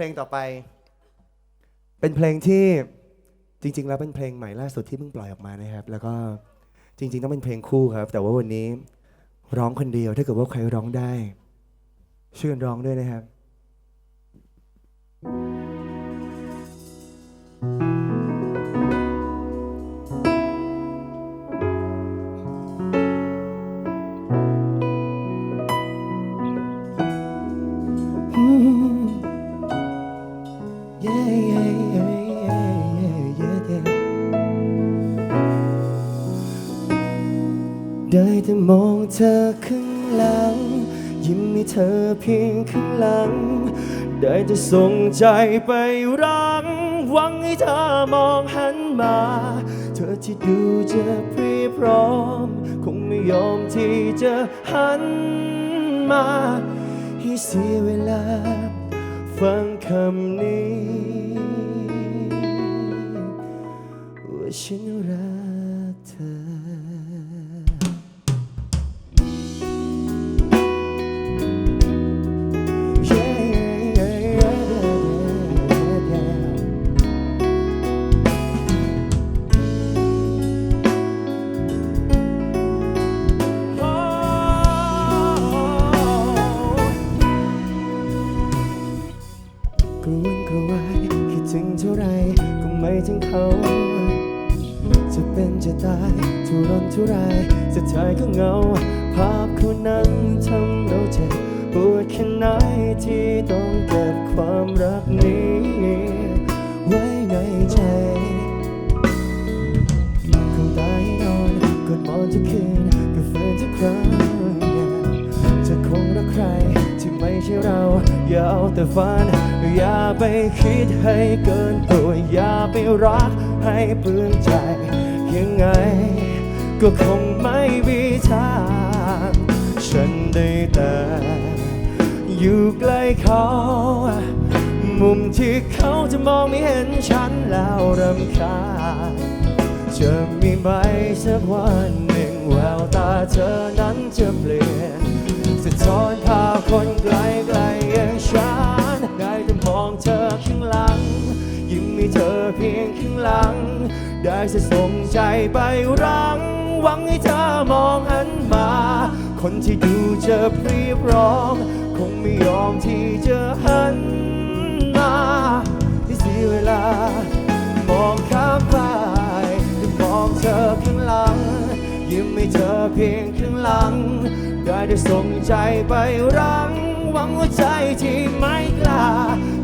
เพลงต่อไป เป็นเพลงที่จริง ๆ แล้วเป็นเพลงใหม่ล่าสุดที่เพิ่งปล่อยออกมานะครับ แล้วก็จริง ๆ ต้องเป็นเพลงคู่ครับ แต่ว่าวันนี้ร้องคนเดียวถ้าเกิดว่าใครร้องได้ช่วยกันร้องด้วยนะครับ Yeah, แต่มองเธอข้างหลัง ยิ้มให้เธอเพียงข้างหลัง ได้แต่ส่งใจไปรัง หวังให้เธอมองหันมา เธอที่ดูจะพรีพร้อม คงไม่ยอมที่จะหันมาให้เสียเวลา ฟังคำนี้ว่าฉันรักเธอ ถึงเท่าไรก็ไม่ถึงเขา จะเป็นจะตายทุรนทุรายจะถ่ายก็เงา ภาพคู่นั้นทำเราเจ็บปวดแค่ไหนที่ต้องเก็บความรักนี้ ไว้ในใจคงตายให้นอนกดมอนทุกคืนกับแฟนทุกครั้ง ยาเอาแต่ฝัน อย่าไปคิดให้เกินตัว อย่าไปรักให้เปลืองใจ ยังไง ก็คงไม่มีทาง ฉันได้แต่อยู่ใกล้เขา มุมที่เขาจะมองไม่เห็นฉันแล้วรำคาญจะมีไหมสักวันหนึ่งแววตาเธอนั้นจะเปลี่ยนสะท้อนภาพคนไกล ลัง ได้แต่ส่งใจไปรัง หวังให้เธอมองหันมา คนที่ดูจะพรีพร้อมคงไม่ยอมที่จะหันมาที่เสียเวลา มองข้ามไปมองเธอข้างหลัง ยิ้มให้เธอเพียงข้างหลัง ได้ได้ส่งใจไปรัง หวังว่าใจที่ไม่กล้า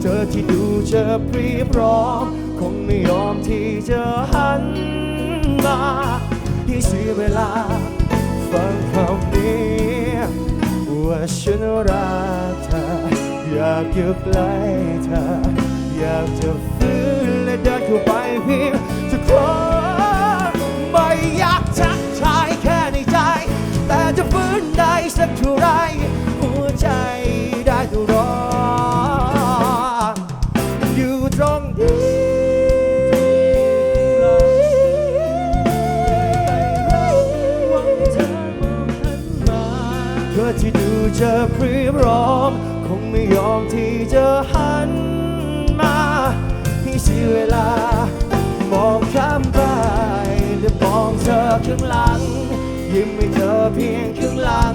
เธอที่ดูจะพรีพร้อม คงไม่ยอมที่จะหันมาที่เสียเวลา ฟังคำนี้ว่าฉันรักเธอ อยากอยู่ใกล้เธอ อยากจะ ที่ดูจะพรีพร้อม คงไม่ยอมที่จะหันมาให้เสียเวลามองข้ามไปและมองเธอข้างหลัง ยิ้มให้เธอเพียงข้างหลัง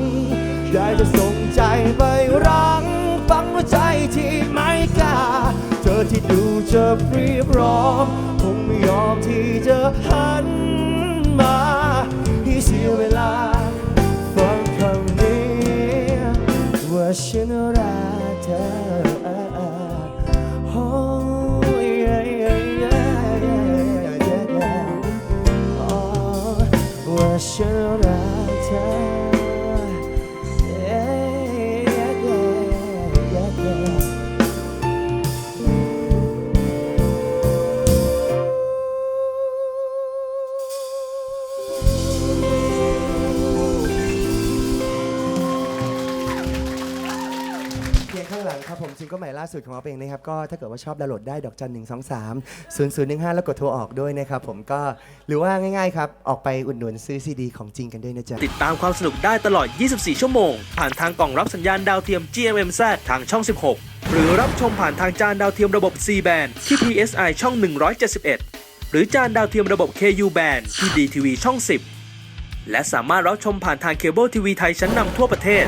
ได้จะส่งใจไปรังฟังหัวใจที่ไม่กล้า เธอที่ดูจะพรีพร้อม คงไม่ยอมที่จะหันมาให้เสียเวลา ครับผมซิงเกิลใหม่ล่าสุดของเราเองนะครับก็ถ้าเกิดว่าชอบดาวน์โหลดได้ดอกจันหนึ่งสองสามศูนย์ศูนย์หนึ่งห้าแล้วกดโทรออกด้วยนะครับผมก็หรือว่าง่ายๆครับออกไปอุดหนุนซื้อซีดีของจริงกันด้วยนะจ๊ะ ติดตามความสนุกได้ตลอด 24 ชั่วโมง ผ่านทางกล่องรับสัญญาณดาวเทียม GMMZ ทางช่อง 16 หรือรับชมผ่านทางจานดาวเทียมระบบ C band ที่ PSI ช่อง 171 หรือจานดาวเทียมระบบ KU band ที่ DTV ช่อง 10 และสามารถรับชมผ่านทางเคเบิลทีวีไทยชั้นนำทั่วประเทศ